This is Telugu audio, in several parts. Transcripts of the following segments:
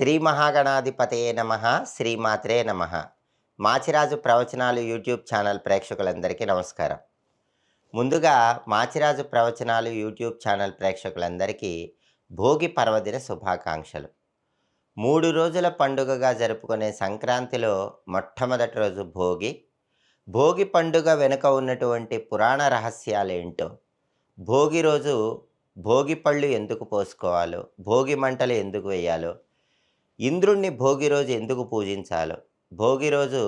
శ్రీ మహాగణాధిపతయే నమ శ్రీమాత్రే నమ. మాచిరాజు ప్రవచనాలు యూట్యూబ్ ఛానల్ ప్రేక్షకులందరికీ నమస్కారం. ముందుగా మాచిరాజు ప్రవచనాలు యూట్యూబ్ ఛానల్ ప్రేక్షకులందరికీ భోగి పర్వదిన శుభాకాంక్షలు. మూడు రోజుల పండుగగా జరుపుకునే సంక్రాంతిలో మొట్టమొదటి రోజు భోగి. భోగి పండుగ వెనుక ఉన్నటువంటి పురాణ రహస్యాలేంటో భోగి రోజు భోగి పళ్ళు ఎందుకు పోసుకోవాలో భోగి మంటలు ఎందుకు వేయాలో ఇంద్రుణ్ణి భోగి రోజు ఎందుకు పూజించాలో? భోగి రోజు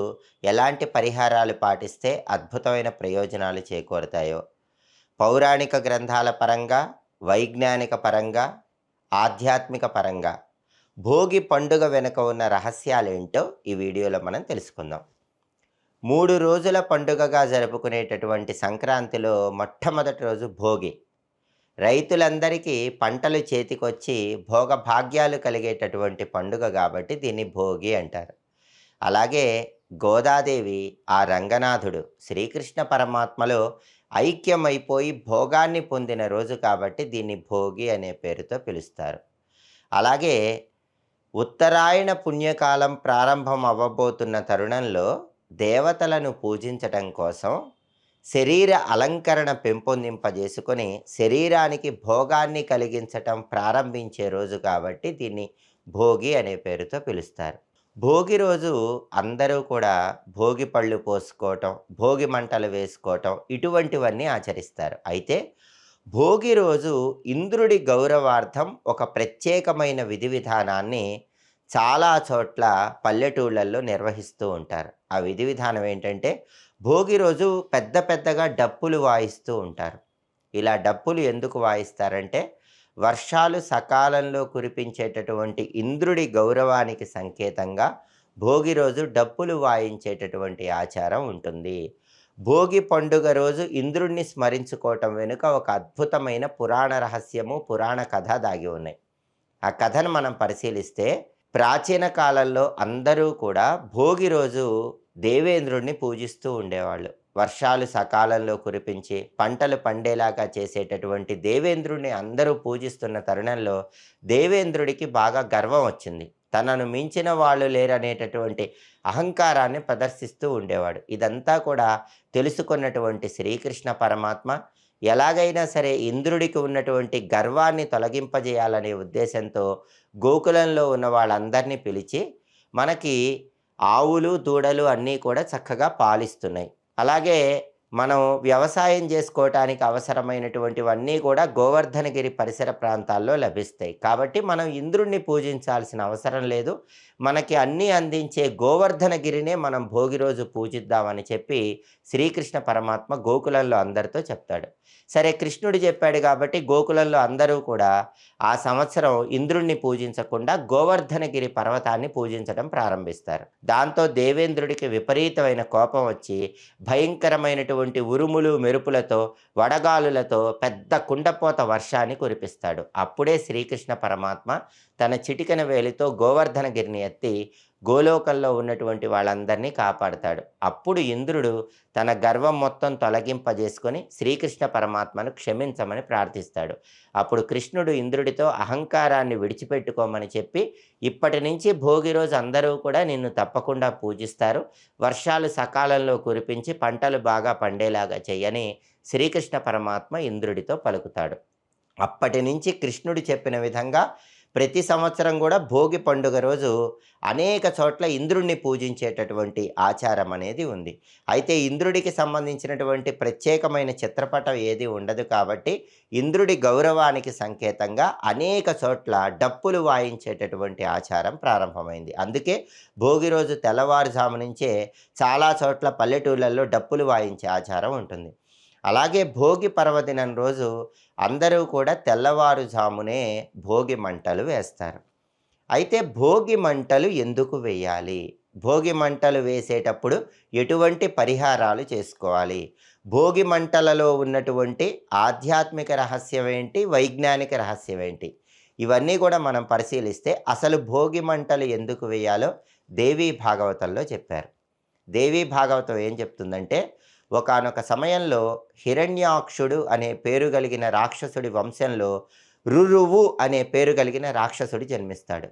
ఎలాంటి పరిహారాలు పాటిస్తే అద్భుతమైన ప్రయోజనాలు చేకూరుతాయో? పౌరాణిక గ్రంథాల పరంగా వైజ్ఞానిక పరంగా ఆధ్యాత్మిక పరంగా భోగి పండుగ వెనుక ఉన్న రహస్యాలేంటో ఈ వీడియోలో మనం తెలుసుకుందాం. మూడు రోజుల పండుగగా జరుపుకునేటటువంటి సంక్రాంతిలో మొట్టమొదటి రోజు భోగి. రైతులందరికీ పంటలు చేతికొచ్చి భోగభాగ్యాలు కలిగేటటువంటి పండుగ కాబట్టి దీన్ని భోగి అంటారు. అలాగే గోదాదేవి ఆ రంగనాథుడు శ్రీకృష్ణ పరమాత్మలో ఐక్యమైపోయి భోగాన్ని పొందిన రోజు కాబట్టి దీన్ని భోగి అనే పేరుతో పిలుస్తారు. అలాగే ఉత్తరాయణ పుణ్యకాలం ప్రారంభం అవ్వబోతున్న తరుణంలో దేవతలను పూజించటం కోసం శరీర అలంకరణ పెంపొందింపజేసుకొని శరీరానికి భోగాన్ని కలిగించటం ప్రారంభించే రోజు కాబట్టి దీన్ని భోగి అనే పేరుతో పిలుస్తారు. భోగి రోజు అందరూ కూడా భోగి పళ్ళు పోసుకోవటం భోగి మంటలు వేసుకోవటం ఇటువంటివన్నీ ఆచరిస్తారు. అయితే భోగి రోజు ఇంద్రుడి గౌరవార్థం ఒక ప్రత్యేకమైన విధి విధానాన్ని చాలా చోట్ల పల్లెటూళ్ళల్లో నిర్వహిస్తూ ఉంటారు. ఆ విధి విధానం ఏంటంటే భోగి రోజు పెద్ద పెద్దగా డప్పులు వాయిస్తూ ఉంటారు. ఇలా డప్పులు ఎందుకు వాయిస్తారంటే వర్షాలు సకాలంలో కురిపించేటటువంటి ఇంద్రుడి గౌరవానికి సంకేతంగా భోగి రోజు డప్పులు వాయించేటటువంటి ఆచారం ఉంటుంది. భోగి పండుగ రోజు ఇంద్రుణ్ణి స్మరించుకోవటం వెనుక ఒక అద్భుతమైన పురాణ రహస్యము పురాణ కథ దాగి ఉన్నాయి. ఆ కథను మనం పరిశీలిస్తే ప్రాచీన కాలంలో అందరూ కూడా భోగి రోజు దేవేంద్రుడిని పూజిస్తూ ఉండేవాళ్ళు. వర్షాలు సకాలంలో కురిపించి పంటలు పండేలాగా చేసేటటువంటి దేవేంద్రుడిని అందరూ పూజిస్తున్న తరుణంలో దేవేంద్రుడికి బాగా గర్వం వచ్చింది. తనను మించిన వాళ్ళు లేరనేటటువంటి అహంకారాన్ని ప్రదర్శిస్తూ ఉండేవాడు. ఇదంతా కూడా తెలుసుకున్నటువంటి శ్రీకృష్ణ పరమాత్మ ఎలాగైనా సరే ఇంద్రుడికి ఉన్నటువంటి గర్వాన్ని తొలగింపజేయాలనే ఉద్దేశంతో గోకులంలో ఉన్న వాళ్ళందరినీ పిలిచి మనకి ఆవులు దూడలు అన్నీ కూడా చక్కగా పాలిస్తున్నాయి. అలాగే మనం వ్యవసాయం చేసుకోవటానికి అవసరమైనటువంటివన్నీ కూడా గోవర్ధనగిరి పరిసర ప్రాంతాల్లో లభిస్తాయి. కాబట్టి మనం ఇంద్రుణ్ణి పూజించాల్సిన అవసరం లేదు. మనకి అన్నీ అందించే గోవర్ధనగిరినే మనం భోగి రోజు పూజిద్దామని చెప్పి శ్రీకృష్ణ పరమాత్మ గోకులంలో అందరితో చెప్తాడు. సరే కృష్ణుడు చెప్పాడు కాబట్టి గోకులంలో అందరూ కూడా ఆ సంవత్సరం ఇంద్రుణ్ణి పూజించకుండా గోవర్ధనగిరి పర్వతాన్ని పూజించడం ప్రారంభిస్తారు. దాంతో దేవేంద్రుడికి విపరీతమైన కోపం వచ్చి భయంకరమైనటువంటి వంటి ఉరుములు మెరుపులతో వడగాలులతో పెద్ద కుండపోత వర్షాన్ని కురిపిస్తాడు. అప్పుడే శ్రీకృష్ణ పరమాత్మ తన చిటికన వేలితో గోవర్ధనగిరిని ఎత్తి గోలోకంలో ఉన్నటువంటి వాళ్ళందరినీ కాపాడతాడు. అప్పుడు ఇంద్రుడు తన గర్వం మొత్తం తొలగింపజేసుకొని శ్రీకృష్ణ పరమాత్మను క్షమించమని ప్రార్థిస్తాడు. అప్పుడు కృష్ణుడు ఇంద్రుడితో అహంకారాన్ని విడిచిపెట్టుకోమని చెప్పి ఇప్పటి నుంచి భోగి రోజు అందరూ కూడా నిన్ను తప్పకుండా పూజిస్తారు. వర్షాలు సకాలంలో కురిపించి పంటలు బాగా పండేలాగా చెయ్యని శ్రీకృష్ణ పరమాత్మ ఇంద్రుడితో పలుకుతాడు. అప్పటి నుంచి కృష్ణుడు చెప్పిన విధంగా ప్రతి సంవత్సరం కూడా భోగి పండుగ రోజు అనేక చోట్ల ఇంద్రుడిని పూజించేటటువంటి ఆచారం అనేది ఉంది. అయితే ఇంద్రుడికి సంబంధించినటువంటి ప్రత్యేకమైన చిత్రపటం ఏది ఉండదు కాబట్టి ఇంద్రుడి గౌరవానికి సంకేతంగా అనేక చోట్ల డప్పులు వాయించేటటువంటి ఆచారం ప్రారంభమైంది. అందుకే భోగి రోజు తెల్లవారుజాము నుంచే చాలా చోట్ల పల్లెటూళ్ళల్లో డప్పులు వాయించే ఆచారం ఉంటుంది. అలాగే భోగి పర్వదినం రోజు అందరూ కూడా తెల్లవారుజామునే భోగి మంటలు వేస్తారు. అయితే భోగి మంటలు ఎందుకు వేయాలి? భోగి మంటలు వేసేటప్పుడు ఎటువంటి పరిహారాలు చేసుకోవాలి? భోగి మంటలలో ఉన్నటువంటి ఆధ్యాత్మిక రహస్యం ఏంటి? వైజ్ఞానిక రహస్యం ఏంటి? ఇవన్నీ కూడా మనం పరిశీలిస్తే అసలు భోగి మంటలు ఎందుకు వేయాలో దేవీ భాగవతంలో చెప్పారు. దేవీ భాగవతం ఏం చెప్తుందంటే ఒకానొక సమయంలో హిరణ్యాక్షుడు అనే పేరు కలిగిన రాక్షసుడి వంశంలో రురువు అనే పేరు కలిగిన రాక్షసుడు జన్మిస్తాడు.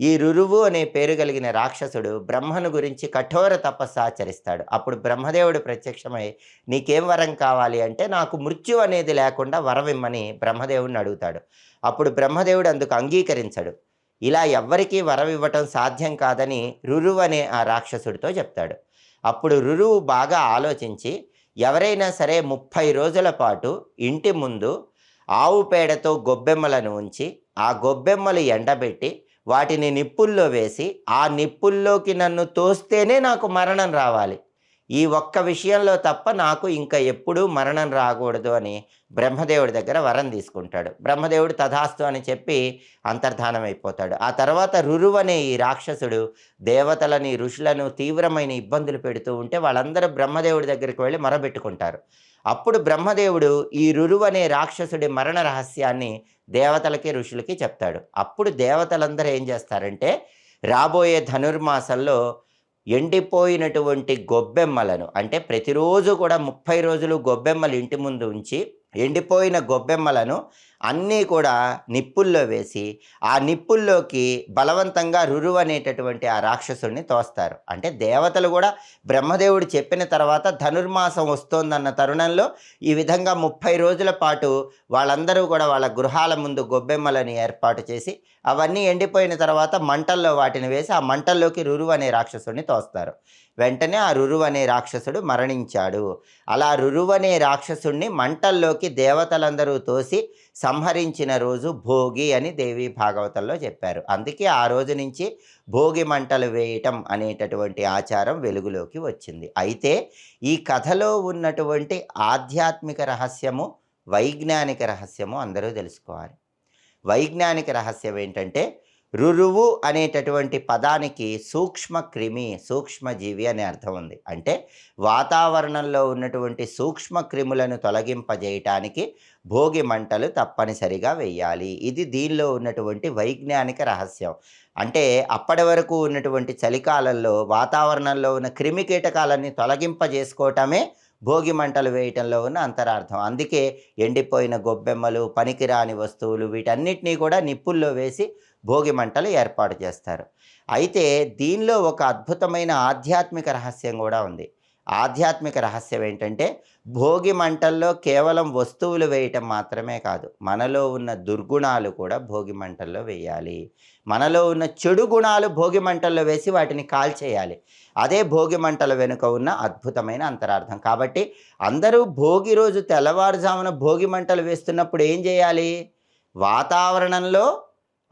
ఈ రురువు అనే పేరు కలిగిన రాక్షసుడు బ్రహ్మను గురించి కఠోర తపస్సు ఆచరిస్తాడు. అప్పుడు బ్రహ్మదేవుడు ప్రత్యక్షమై నీకేం వరం కావాలి అంటే నాకు మృత్యు అనేది లేకుండా వరం ఇమ్మని బ్రహ్మదేవుడిని అడుగుతాడు. అప్పుడు బ్రహ్మదేవుడు అందుకు అంగీకరించడు. ఇలా ఎవ్వరికీ వరం ఇవ్వటం సాధ్యం కాదని రురువు అనే ఆ రాక్షసుడితో చెప్తాడు. అప్పుడు రురువు బాగా ఆలోచించి ఎవరైనా సరే ముప్పై రోజుల పాటు ఇంటి ముందు ఆవు పేడతో గొబ్బెమ్మలను ఉంచి ఆ గొబ్బెమ్మలు ఎండబెట్టి వాటిని నిప్పుల్లో వేసి ఆ నిప్పుల్లోకి నన్ను తోస్తేనే నాకు మరణం రావాలి. ఈ ఒక్క విషయంలో తప్ప నాకు ఇంకా ఎప్పుడూ మరణం రాకూడదు అని బ్రహ్మదేవుడి దగ్గర వరం తీసుకుంటాడు. బ్రహ్మదేవుడు తథాస్తు అని చెప్పి అంతర్ధానం అయిపోతాడు ఆ తర్వాత రురువు అనే ఈ రాక్షసుడు దేవతలని ఋషులను తీవ్రమైన ఇబ్బందులు పెడుతూ ఉంటే వాళ్ళందరూ బ్రహ్మదేవుడి దగ్గరికి వెళ్ళి మొరబెట్టుకుంటారు. అప్పుడు బ్రహ్మదేవుడు ఈ రురువు అనే రాక్షసుడి మరణ రహస్యాన్ని దేవతలకి ఋషులకి చెప్తాడు. అప్పుడు దేవతలందరూ ఏం చేస్తారంటే రాబోయే ధనుర్మాసంలో ఎండిపోయినటువంటి గొబ్బెమ్మలను అంటే ప్రతిరోజు కూడా ముప్పై రోజులు గొబ్బెమ్మలు ఇంటి ముందు ఉంచి ఎండిపోయిన గొబ్బెమ్మలను అన్నీ కూడా నిప్పుల్లో వేసి ఆ నిప్పుల్లోకి బలవంతంగా రురువు అనేటటువంటి ఆ రాక్షసుడిని తోస్తారు. అంటే దేవతలు కూడా బ్రహ్మదేవుడు చెప్పిన తర్వాత ధనుర్మాసం వస్తోందన్న తరుణంలో ఈ విధంగా ముప్పై రోజుల పాటు వాళ్ళందరూ కూడా వాళ్ళ గృహాల ముందు గొబ్బెమ్మలని ఏర్పాటు చేసి అవన్నీ ఎండిపోయిన తర్వాత మంటల్లో వాటిని వేసి ఆ మంటల్లోకి రురువు అనే రాక్షసుడిని తోస్తారు. వెంటనే ఆ రురువు అనే రాక్షసుడు మరణించాడు. అలా రురువు అనే రాక్షసుడిని మంటల్లోకి దేవతలందరూ తోసి సంహరించిన రోజు భోగి అని దేవి భాగవతంలో చెప్పారు. అందుకే ఆ రోజు నుంచి భోగి మంటలు వేయటం అనేటటువంటి ఆచారం వెలుగులోకి వచ్చింది. అయితే ఈ కథలో ఉన్నటువంటి ఆధ్యాత్మిక రహస్యము వైజ్ఞానిక రహస్యము అందరూ తెలుసుకోవాలి. వైజ్ఞానిక రహస్యం ఏంటంటే రురువు అనేటటువంటి పదానికి సూక్ష్మ క్రిమి సూక్ష్మజీవి అనే అర్థం ఉంది. అంటే వాతావరణంలో ఉన్నటువంటి సూక్ష్మ క్రిములను తొలగింపజేయటానికి భోగి మంటలు తప్పనిసరిగా వేయాలి. ఇది దీనిలో ఉన్నటువంటి వైజ్ఞానిక రహస్యం. అంటే అప్పటి వరకు ఉన్నటువంటి చలికాలంలో వాతావరణంలో ఉన్న క్రిమి కీటకాలన్నీ తొలగింపజేసుకోవటమే భోగి మంటలు వేయటంలో ఉన్న అంతరార్థం. అందుకే ఎండిపోయిన గొబ్బెమ్మలు పనికిరాని వస్తువులు వీటన్నిటినీ కూడా నిప్పుల్లో వేసి భోగి మంటలు ఏర్పాటు చేస్తారు. అయితే దీనిలో ఒక అద్భుతమైన ఆధ్యాత్మిక రహస్యం కూడా ఉంది. ఆధ్యాత్మిక రహస్యం ఏంటంటే భోగి మంటల్లో కేవలం వస్తువులు వేయటం మాత్రమే కాదు మనలో ఉన్న దుర్గుణాలు కూడా భోగి మంటల్లో వేయాలి. మనలో ఉన్న చెడు గుణాలు భోగి మంటల్లో వేసి వాటిని కాల్చేయాలి. అదే భోగి మంటల వెనుక ఉన్న అద్భుతమైన అంతరార్థం. కాబట్టి అందరూ భోగి రోజు తెల్లవారుజామున భోగి మంటలు వేస్తున్నప్పుడు ఏం చేయాలి? వాతావరణంలో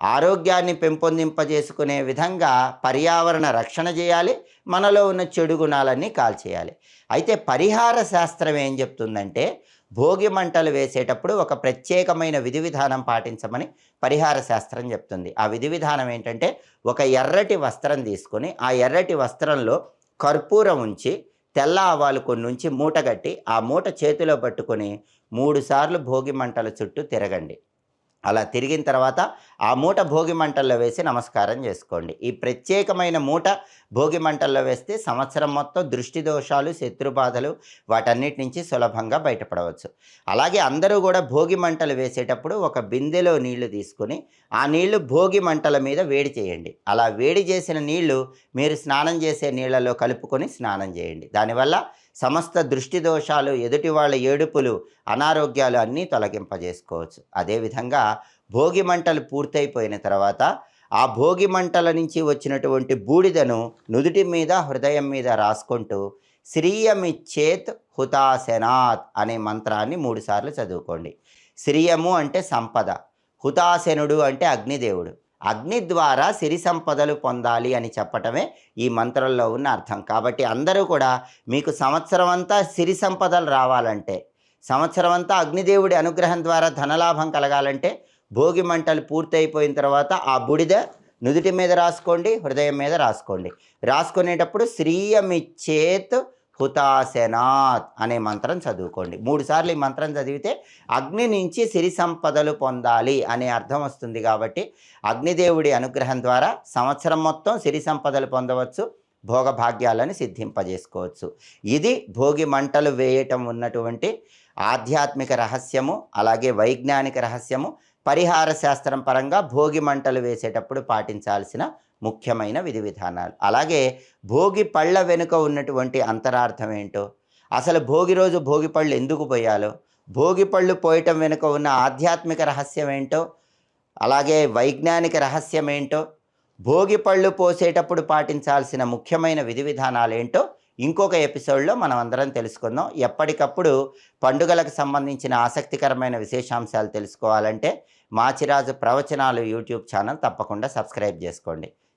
ఆరోగ్యాన్ని పెంపొందింపజేసుకునే విధంగా పర్యావరణ రక్షణ చేయాలి మనలో ఉన్న చెడు గుణాలన్నీ కాల్చేయాలి. అయితే పరిహార శాస్త్రం ఏం చెప్తుందంటే భోగి మంటలు వేసేటప్పుడు ఒక ప్రత్యేకమైన విధి విధానం పాటించమని పరిహార శాస్త్రం చెప్తుంది. ఆ విధి విధానం ఏంటంటే ఒక ఎర్రటి వస్త్రం తీసుకొని ఆ ఎర్రటి వస్త్రంలో కర్పూరం ఉంచి తెల్ల ఆవాలు కొన్ని ఉంచి మూటగట్టి ఆ మూట చేతిలో పట్టుకొని మూడుసార్లు భోగి మంటల చుట్టూ తిరగండి. అలా తిరిగిన తర్వాత ఆ మూట భోగి మంటల్లో వేసి నమస్కారం చేసుకోండి. ఈ ప్రత్యేకమైన మూట భోగి మంటల్లో వేస్తే సంవత్సరం మొత్తం దృష్టి దోషాలు శత్రుబాధలు వాటన్నిటి నుంచి సులభంగా బయటపడవచ్చు. అలాగే అందరూ కూడా భోగి మంటలు వేసేటప్పుడు ఒక బిందెలో నీళ్ళు తీసుకుని ఆ నీళ్ళు భోగి మంటల మీద వేడి చేయండి. అలా వేడి చేసిన నీళ్ళు మీరు స్నానం చేసే నీళ్ళలో కలుపుకొని స్నానం చేయండి. దానివల్ల సమస్త దృష్టి దోషాలు ఎదుటి వాళ్ళ ఏడుపులు అనారోగ్యాలు అన్నీ తొలగింపజేసుకోవచ్చు. అదేవిధంగా భోగి మంటలు పూర్తయిపోయిన తర్వాత ఆ భోగి మంటల నుంచి వచ్చినటువంటి బూడిదను నుదుటి మీద హృదయం మీద రాసుకుంటూ శ్రీయమిచ్చేత్ హుతాసెనాత్ అనే మంత్రాన్ని మూడుసార్లు చదువుకోండి. శ్రీయము అంటే సంపద. హుతాసెనుడు అంటే అగ్నిదేవుడు. అగ్ని ద్వారా సిరి సంపదలు పొందాలి అని చెప్పటమే ఈ మంత్రంలో ఉన్న అర్థం. కాబట్టి అందరూ కూడా మీకు సంవత్సరం అంతా సిరి సంపదలు రావాలంటే సంవత్సరం అంతా అగ్నిదేవుడి అనుగ్రహం ద్వారా ధనలాభం కలగాలంటే భోగి మంటలు పూర్తయిపోయిన తర్వాత ఆ బుడిద నుదుటి మీద రాసుకోండి హృదయం మీద రాసుకోండి. రాసుకునేటప్పుడు శ్రీయమిచ్చేత్ హుతాసెనాత్ అనే మంత్రం చదువుకోండి. మూడుసార్లు ఈ మంత్రం చదివితే అగ్ని నుంచి సిరి సంపదలు పొందాలి అనే అర్థం వస్తుంది కాబట్టి అగ్నిదేవుడి అనుగ్రహం ద్వారా సంవత్సరం మొత్తం సిరి సంపదలు పొందవచ్చు భోగభాగ్యాలను సిద్ధింపజేసుకోవచ్చు. ఇది భోగి మంటలు వేయటం ఉన్నటువంటి ఆధ్యాత్మిక రహస్యము అలాగే వైజ్ఞానిక రహస్యము పరిహార శాస్త్రం పరంగా భోగి మంటలు వేసేటప్పుడు పాటించాల్సిన ముఖ్యమైన విధి విధానాలు. అలాగే భోగి పళ్ళ వెనుక ఉన్నటువంటి అంతరార్థం ఏంటో? అసలు భోగి రోజు భోగి పళ్ళు ఎందుకు పోయాలో? భోగి పళ్ళు పోయటం వెనుక ఉన్న ఆధ్యాత్మిక రహస్యం ఏంటో? అలాగే వైజ్ఞానిక రహస్యం ఏంటో? భోగి పళ్ళు పోసేటప్పుడు పాటించాల్సిన ముఖ్యమైన విధి విధానాలు ఏంటో? ఇంకొక ఎపిసోడ్లో మనం అందరం తెలుసుకుందాం. ఎప్పటికప్పుడు పండుగలకు సంబంధించిన ఆసక్తికరమైన విశేషాంశాలు తెలుసుకోవాలంటే మాచిరాజు ప్రవచనాలు యూట్యూబ్ ఛానల్ తప్పకుండా సబ్స్క్రైబ్ చేసుకోండి.